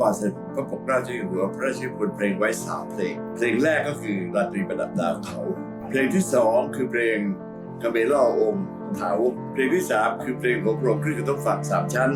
ปอเสด็จพระปกเกล้าเจ้าอยู่หัวพระราชนิพนธ์เพลงไว้สามเพลง เพลงแรกก็คือราตรีประดับดาวเขา เพลงที่สองคือเพลงคาเมล่าองค์เถาเพลงที่สามคือเพลงของพระองค์ขึ้นกระต้องฝั่งสามชั้น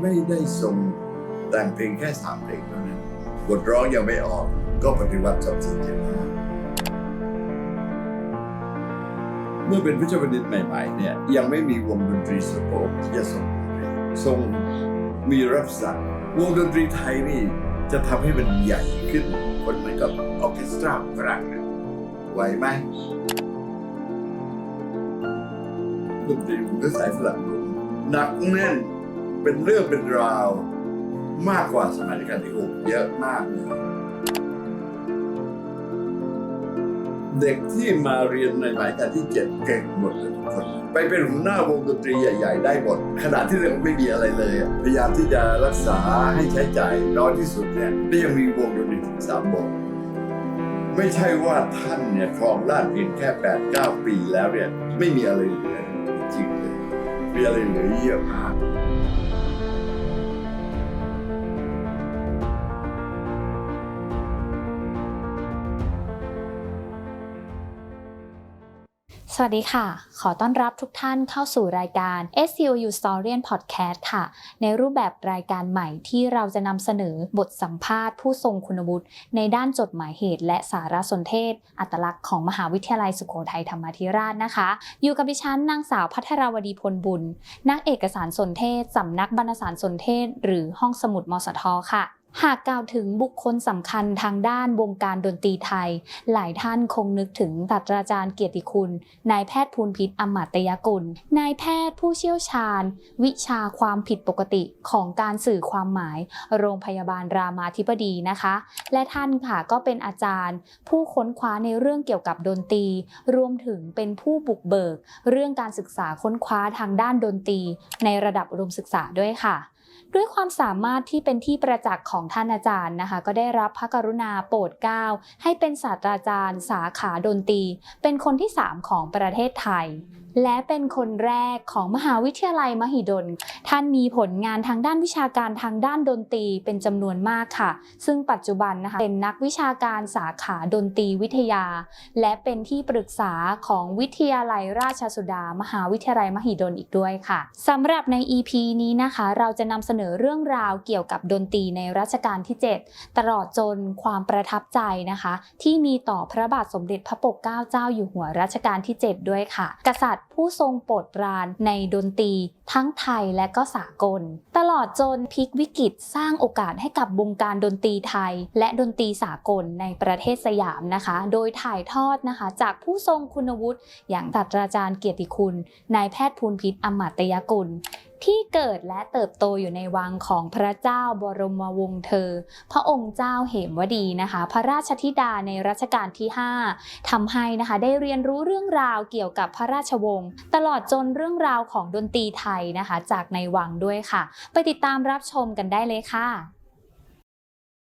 ไม่ได้ทรงแต่งเพลงแค่สามเพลงเท่านั้นบทร้องยังไม่ออกก็ปฏิวัติจบสิ่งเจ็ดห้าเมื่อเป็นพระเจ้าแผ่นดินใหม่ๆเนี่ยยังไม่มีวงดนตรีสโปกที่จะทรง ทรงมีรับสั่งวงดนตรีไทยนี่จะทำให้มันใหญ่ขึ้นคนเหมือนกับออเคสตราฝรั่งเนี่ยไหวไหมดนตรีมันก็สายฝรั่งหนักแน่นเป็นเรื่องเป็นราว มากกว่าสมัยรัชกาลที่หกเยอะมากเลย เด็กที่มาเรียนในสมัยกาลที่เจ็ดเก่งหมดเลยทุกคน ไปเป็นหัวหน้าวงดนตรีใหญ่ ๆ ได้หมดขณะที่เราไม่มีอะไรเลยอะพยายามที่จะรักษาให้ใช้จ่ายน้อยที่สุดเนี่ยก็ยังมีวงดนตรีถึงสามวงไม่ใช่ว่าท่านเนี่ยครองราชเพียงแค่แปดเก้าปีแล้วเนี่ยไม่มีอะไรเหลือจริงเลยมีอะไรเหลือเยอะมาก สวัสดีค่ะ ขอต้อนรับทุกท่านเข้าสู่รายการ SCOU Historian Podcast ค่ะ ในรูปแบบรายการใหม่ที่เราจะนำเสนอบทสัมภาษณ์ผู้ทรงคุณวุฒิในด้านจดหมายเหตุ และสารสนเทศ อัตลักษณ์ของมหาวิทยาลัยสุโขทัยธรรมาธิราชนะคะ อยู่กับดิฉันนางสาวพัทรวดีพลบุญ นักเอกสารสนเทศสำนักบรรณสารสนเทศ หรือห้องสมุดมสทค่ะ หากกล่าวถึงบุคคลสำคัญทางด้านวงการดนตรีไทย หลายท่านคงนึกถึงศาสตราจารย์เกียรติคุณ นายแพทย์ภูลพิษอมตยกุล นายแพทย์ผู้เชี่ยวชาญ วิชาความผิดปกติของการสื่อความหมาย โรงพยาบาลรามาธิบดีนะคะ และท่านค่ะก็เป็นอาจารย์ ผู้ค้นคว้าในเรื่องเกี่ยวกับดนตรี รวมถึงเป็นผู้บุกเบิก เรื่องการศึกษาค้นคว้าทางด้านดนตรี ในระดับอุดมศึกษาด้วยค่ะ ด้วยความสามารถที่เป็นที่ประจักษ์ของท่านอาจารย์นะคะ ก็ได้รับพระกรุณาโปรดเกล้าให้เป็นศาสตราจารย์ สาขาดนตรี เป็นคนที่ 3 ของประเทศไทยและเป็นคนแรกของมหาวิทยาลัยมหิดล ท่านมีผลงานทางด้านวิชาการทางด้านดนตรีเป็นจำนวนมากค่ะ ซึ่งปัจจุบันนะคะเป็นนักวิชาการสาขาดนตรีวิทยา และเป็นที่ปรึกษาของวิทยาลัยราชสุดา มหาวิทยาลัยมหิดลอีกด้วยค่ะสำหรับใน EP นี้นะคะ เราจะนำเสนอเรื่องราวเกี่ยวกับดนตรีในรัชกาลที่ 7 ตลอดจนความประทับใจนะคะ ที่มีต่อพระบาทสมเด็จพระปกเกล้าเจ้าอยู่หัวรัชกาลที่ 7 ด้วยค่ะ กษัตริย์ผู้ทรงโปรดปรานในดนตรีทั้งไทยและก็สากล ตลอดจนพลิกวิกฤตสร้างโอกาสให้กับวงการดนตรีไทย และดนตรีสากลในประเทศสยามนะคะ โดยถ่ายทอดนะคะ จากผู้ทรงคุณวุฒิอย่างศาสตราจารย์เกียรติคุณนายแพทย์ภูลพิษอมตยกุล ที่เกิดและเติบโตอยู่ในวังของพระเจ้าบรมวงศ์เธอ พระองค์เจ้าเหมวดีนะคะ พระราชธิดาในรัชกาลที่ 5ทำให้นะคะได้เรียนรู้เรื่องราวเกี่ยวกับพระราชวงศ์ตลอดจนเรื่องราวของดนตรีไทยนะคะ จากในวังด้วยค่ะ ไปติดตามรับชมกันได้เลยค่ะ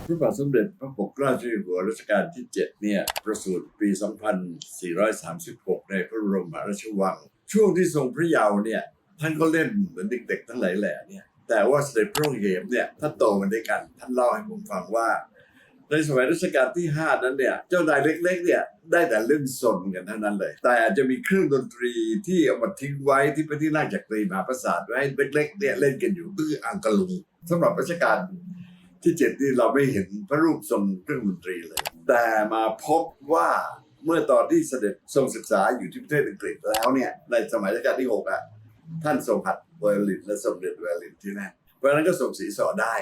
พระบาทสมเด็จพระปกเกล้าเจ้าอยู่หัวรัชกาลที่ 7 เนี่ย ประสูติปี 2436 ในพระบรมราชวัง ช่วงที่ทรงพระเยาว์เนี่ย ท่านก็เล่นเหมือนเด็กๆ ทั้งหลายแหล่เนี่ย แต่ว่าเสด็จพระองค์เหมเนี่ยท่านโตมาด้วยกัน ท่านเล่าให้ผมฟังว่า ในสมัยรัชกาลที่ 5 นั้นเนี่ย เจ้านายเล็ก ๆ เนี่ยได้แต่เล่นสนกันเท่านั้นเลย แต่อาจจะมีเครื่องดนตรีที่เอามาทิ้งไว้ที่พระที่นั่งจักรีมหาปราสาทไว้เล็ก ๆ เนี่ยเล่นกันอยู่คืออังกะลุงสำหรับรัชกาลที่เจ็ดนี่เราไม่เห็นพระรูปทรงเครื่องดนตรีเลย แต่มาพบว่าเมื่อตอนที่เสด็จทรงศึกษาอยู่ที่ประเทศอังกฤษแล้วเนี่ยในสมัยรัชกาลที่หกอะ ท่านทรงหัดไวโอลินและทรงเรียนไวโอลินที่นั่นเพราะนั้นก็ส่งสีสอได้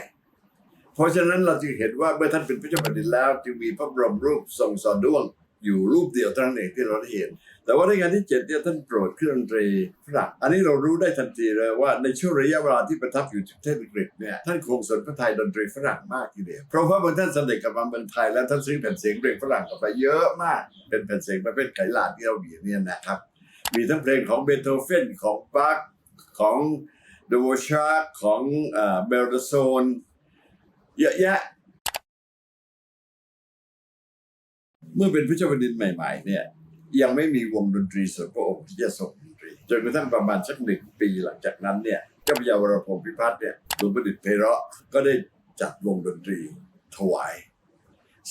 เพราะฉะนั้นเราจึงเห็นว่าเมื่อท่านเป็นพระเจ้าแผ่นดินแล้วจึงมีพระบรมรูปทรงสอด้วงอยู่รูปเดียวเท่านั้นเองที่เราได้เห็น แต่ว่าในงานที่เจ็ดเนี่ยท่านโปรดเครื่องดนตรีฝรั่งอันนี้เรารู้ได้ทันทีเลยว่าในช่วงระยะเวลาที่ประทับอยู่ที่ประเทศอังกฤษเนี่ยท่านคงสนพระไทยดนตรีฝรั่งมากทีเดียว เพราะว่าบางท่านเสด็จกลับมาเมืองไทยแล้วท่านซื้อแผ่นเสียงเพลงฝรั่งกลับไปเยอะมาก เป็นแผ่นเสียงประเภทไขลาดที่เรามีเนี่ยนะครับ มีทั้งเพลงของเบโธเฟนของบาร์คของเดวชาร์ของเบลโซน เยอะแยะ เมื่อเป็นพระเจ้าแผ่นดินใหม่ๆเนี่ยยังไม่มีวงดนตรีส่วนพระองค์ที่จะส่งดนตรีจนกระทั่งประมาณสักหนึ่งปีหลังจากนั้นเนี่ยเจ้าพระยาวรพงศ์พิพัฒน์เนี่ยหลวงประดิษฐ์เพเราะก็ได้จัดวงดนตรีถวาย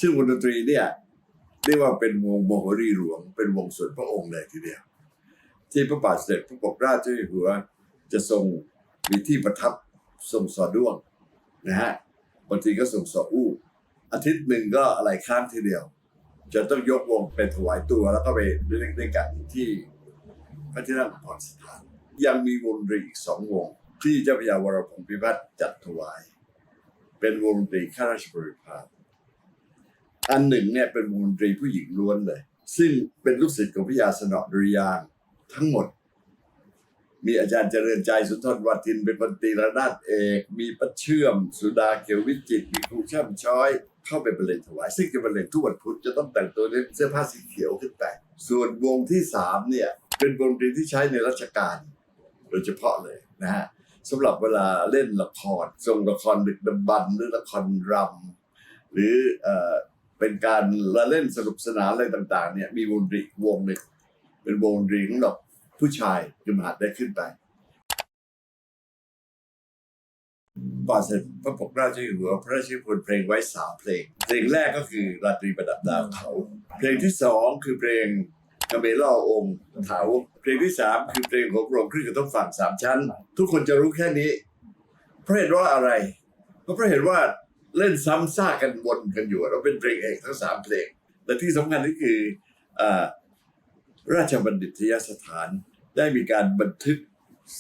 ซึ่งวงดนตรีเนี่ยเรียกว่าเป็นวงโมโหรีหลวงเป็นวงส่วนพระองค์เลยทีเดียว ที่พระบาทสมเด็จพระปกเกล้าเจ้าอยู่หัว จะทรงมีที่ประทับทรงสอด้วงนะฮะบางทีก็ทรงสออู้ อาทิตย์หนึ่งก็อะไรข้ามทีเดียว จะต้องยกวงไปถวายตัวแล้วก็ไปเล่นด้วยกันที่พระที่นั่งพรสถาน ยังมีวงดนตรีอีกสองวง ที่เจ้าพระยาวรพงศ์พิพัฒน์จัดถวาย เป็นวงดนตรีข้าราชบริพารอันหนึ่งเนี่ยเป็นวงดนตรีผู้หญิงล้วนเลย ซึ่งเป็นลูกศิษย์ของพระยาสนอดุริยาง ทั้งหมด มีอาจารย์เจริญใจสุนทรวัทินเป็นดนตรีระนาดเอก มีปัเชื่อม สุดาเขียววิจิตรมีครูช่ำช้อย เข้าไปบรรเลงถวาย ซึ่งจะบรรเลงทุกวันพุธจะต้องแต่งตัวด้วยเสื้อผ้าสีเขียวขึ้นไปส่วนวงที่สามเนี่ย เป็นวงดนตรีที่ใช้ในราชการโดยเฉพาะเลยนะฮะสำหรับเวลาเล่นละครทรงละครดึกดำบรรหรือละครรำหรือเอ่อเป็นการละเล่นสนุกสนานอะไรต่าง ๆ เนี่ยมีวงดนตรีวงหนึ่งเป็นวงดนตรีของดอก ผู้ชายคือมหาดได้ขึ้นไป ก่อนเสร็จพระปกเกล้าเจ้าอยู่หัวพระราชนิพนธ์เพลงไว้สามเพลง เพลงแรกก็คือราตรีประดับดาวเขา เพลงที่สองคือเพลงกระเบล่อองค์เถาเพลงที่สามคือเพลงของโรงขึ้นกับต้องฝั่งสามชั้น ทุกคนจะรู้แค่นี้ เพราะเหตุว่าอะไร ก็เพราะเหตุว่าเล่นซ้ำซากกันวนกันอยู่เราเป็นเพลงเอกทั้งสามเพลงและที่สำคัญก็คืออ ราชบัณฑิตยสถานได้มีการบันทึก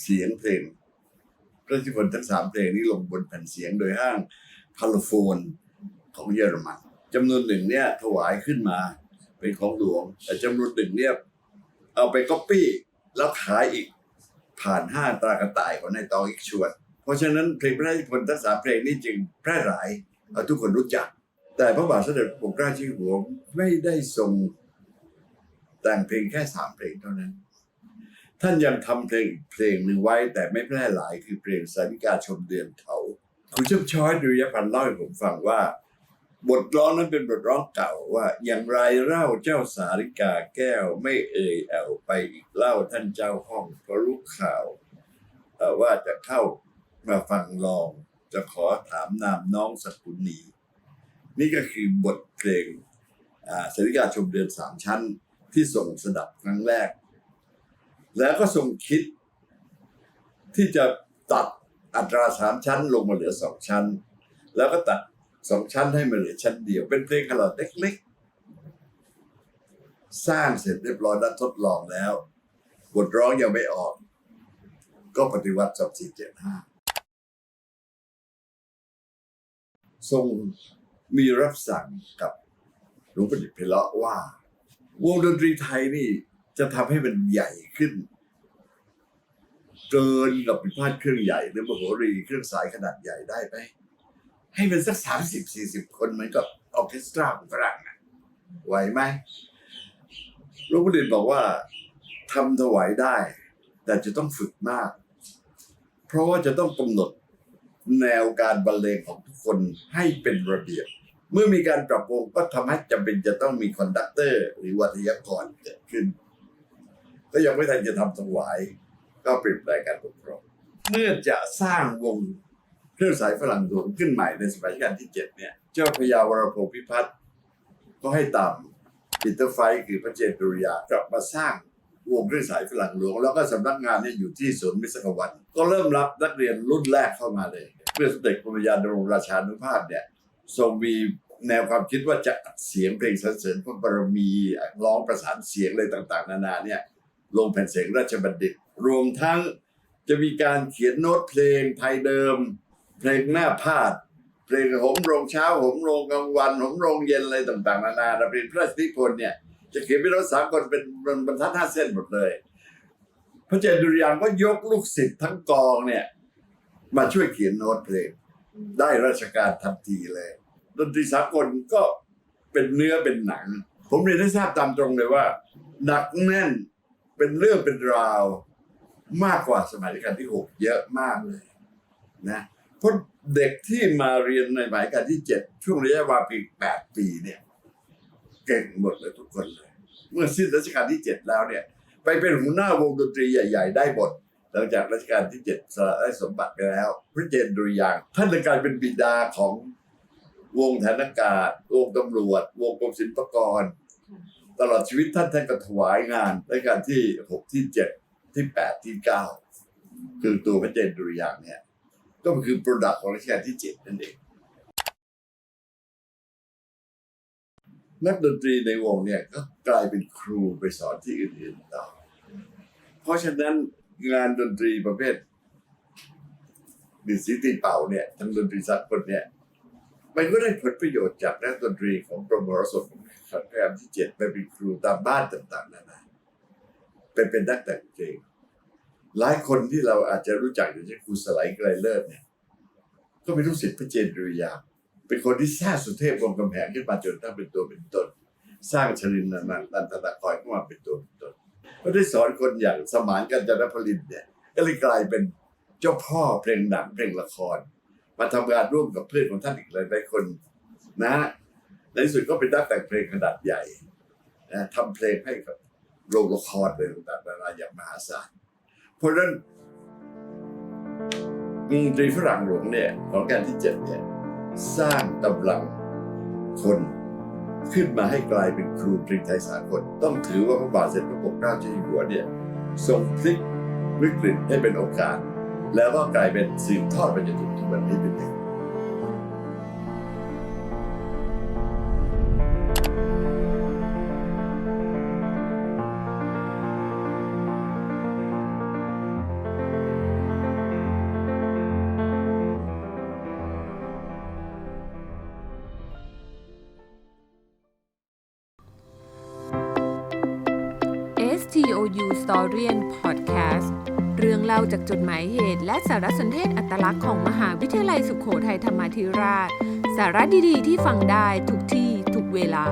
เสียงเพลงพระราชนิพนธ์ทั้งสามเพลงนี้ลงบนแผ่นเสียงโดยห้างพาโลโฟนของเยอรมันจำนวนหนึ่งเนี่ยถวายขึ้นมาเป็นของหลวง แต่จำนวนหนึ่งเนี่ยเอาไปก๊อปปี้แล้วขายอีกผ่านห้างตรากระต่ายของนายตองอีกชวน เพราะฉะนั้นเพลงพระราชนิพนธ์ทั้งสามเพลงนี้จึงแพร่หลายเอาทุกคนรู้จัก แต่พระบาทสมเด็จพระปกเกล้าเจ้าอยู่หัวไม่ได้ทรง แต่งเพลงแค่สามเพลงเท่านั้น ท่านยังทำเพลงเพลงหนึ่งไว้ แต่ไม่แพร่หลายคือเพลงสาริกาชมเดือนเขาคุณชมช้อยดุริยพันธ์เล่าให้ผมฟังว่า บทร้องนั้นเป็นบทร้องเก่าว่า อย่างไรเล่าเจ้าสาริกาแก้วไม่เอ่ยแอวไปอีกเล่าท่านเจ้าห้องเพราะรู้ข่าวเอ่ว่าจะเข้ามาฟังลอง จะขอถามนามน้องสกุลนีนี่ก็คือบทเพลงสาริกาชมเดือนสามชั้น ที่ส่งสดับครั้งแรก แล้วก็ทรงคิด ที่จะตัดอัตราสามชั้นลงมาเหลือสองชั้น แล้วก็ตัดสองชั้นให้มาเหลือชั้นเดียว เป็นเพลงขนาดเล็กๆ สร้างเสร็จเรียบร้อยแล้วทดลองแล้วบทร้องยังไม่ออก ก็ปฏิวัติสองสี่เจ็ดห้าทรงมีรับสั่งกับหลวงประดิษฐ์เพลาะว่า วงดนตรีไทยนี่จะทำให้มันใหญ่ขึ้น เกินกับพิพาทเครื่องใหญ่หรือมโหรีเครื่องสายขนาดใหญ่ได้ไหมให้มันสักสามสิบสี่สิบคนเหมือนกับออเคสตราของฝรั่งอะไหวไหมหลวงพ่อเด่นบอกว่าทำถวายได้ แต่จะต้องฝึกมาก เพราะว่าจะต้องกำหนดแนวการบรรเลงของทุกคนให้เป็นระเบียบ เมื่อมีการปรับปรุงก็ทำให้จำเป็นจะต้องมีคอนดักเตอร์ หรือวัทยากรเกิดขึ้น ก็ยังไม่ทันจะทำถวาย ก็เปลี่ยนแปลงการปกครองเมื่อจะสร้างวงเครื่องสายฝรั่งหลวงขึ้นใหม่ในสมัยรัชกาลที่เจ็ดเนี่ย เจ้าพระยาวรพงศ์พิพัฒน์ก็ให้ตามปีเตอร์ไฟคือพระเจตุริยากลับมาสร้างวงเครื่องสายฝรั่งหลวง แล้วก็สำนักงานเนี่ยอยู่ที่สวนมิสกวัน ก็เริ่มรับนักเรียนรุ่นแรกเข้ามาเลย เพื่อสมเด็จพระบรมดำรงราชานุภาพเนี่ยทรงมี แนวความคิดว่าจะอัดเสียงเพลงสรรเสริญพระบารมีร้องประสานเสียงอะไรต่างๆ นานาเนี่ยลงแผ่นเสียงราชบัณฑิต รวมทั้งจะมีการเขียนโน้ตเพลงไทยเดิม เพลงหน้าพาดเพลงหมโรงเช้าหมโรงกลางวันหมโรงเย็นอะไรต่างๆ นานาเราเป็นพระราชนิพนธ์เนี่ยจะเขียนเป็นรถสามคนเป็นบรรทัดห้าเส้นหมดเลย พระเจ้าดุริยางก็ยกลูกศิษย์ทั้งกองเนี่ยมาช่วยเขียนโน้ตเพลง ได้ราชการทันทีเลย ดนตรีสากลก็เป็นเนื้อเป็นหนัง ผมเรียนให้ทราบตามตรงเลยว่าหนักแน่นเป็นเรื่องเป็นราวมากกว่าสมัยรัชกาลที่หกเยอะมากเลยนะเพราะเด็กที่มาเรียนในสมัยรัชกาลที่เจ็ดช่วงระยะเวลาปีแปดปีเนี่ยเก่งหมดเลยทุกคนเลย เมื่อสิ้นรัชกาลที่เจ็ดแล้วเนี่ย ไปเป็นหัวหน้าวงดนตรีใหญ่ ๆ ได้หมดหลังจากรัชกาลที่เจ็ดสละได้สมบัติไปแล้ว พระเจนดุริยางท่านเลยกลายเป็นบิดาของ วงฐานอากาศ วงตำรวจ วงกรมศิลปากร ตลอดชีวิตท่านท่านก็ถวายงานรัชกาลที่หกที่เจ็ดที่แปดที่เก้าคือตัวพระเจนดุริยางค์เนี่ย ก็คือโปรดักต์ของรัชกาลที่เจ็ดนั่นเอง นักดนตรีในวงเนี่ยก็กลายเป็นครูไปสอนที่อื่นๆต่อเพราะฉะนั้นงานดนตรีประเภทดิสีตีเป่าเนี่ยทั้งดนตรีสากลเนี่ย มันก็ได้ผลประโยชน์จากนักดนตรีของกรมมรสพรัชกาลที่เจ็ดไปเป็นครูตามบ้านต่างๆนานาเป็นเป็นนักแต่งเพลงหลายคนที่เราอาจจะรู้จักอย่างเช่นครูสไลด์ไกรเลิศเนี่ยก็เป็นลูกศิษย์พระเจนดุริยางเป็นคนที่สร้างสุเทพวงกำแหงขึ้นมาจนตั้งเป็นตัวเป็นตน สร้างชลินนันนันตตะคอยขึ้นมาเป็นตัวเป็นตนก็ได้สอนคนอย่างสมานกันจนพลินเนี่ยก็เลยกลายเป็นเจ้าพ่อเพลงหนังเพลงละคร มาทำงานร่วมกับเพื่อนของท่านอีกหลายๆคนนะในที่สุดก็เป็นนักแต่งเพลงขนาดใหญ่นะทำเพลงให้กับโรงละครเลยต่างๆนานาอย่างมหาศาลเพราะฉะนั้นดนตรีฝรั่งหลวงเนี่ยของการที่เจ็ดเนี่ยสร้างกำลังคนขึ้นมาให้กลายเป็นครูเพลงไทยสากลต้องถือว่าพระบาทสมเด็จพระปกเกล้าเจ้าอยู่หัวเนี่ยทรงพลิกวิกฤตให้เป็นโอกาส แล้วก็กลายเป็นสืบทอดไปจนถึงทุกวันนี้เป็นอย่าง STOU Storian Podcast เรื่องเล่าจากจดหมายเหตุ และสารสนเทศอัตลักษณ์ของมหาวิทยาลัยสุขโขทัยธรรมาธิราช สาระดีๆ ที่ฟังได้ทุกที่ทุกเวลา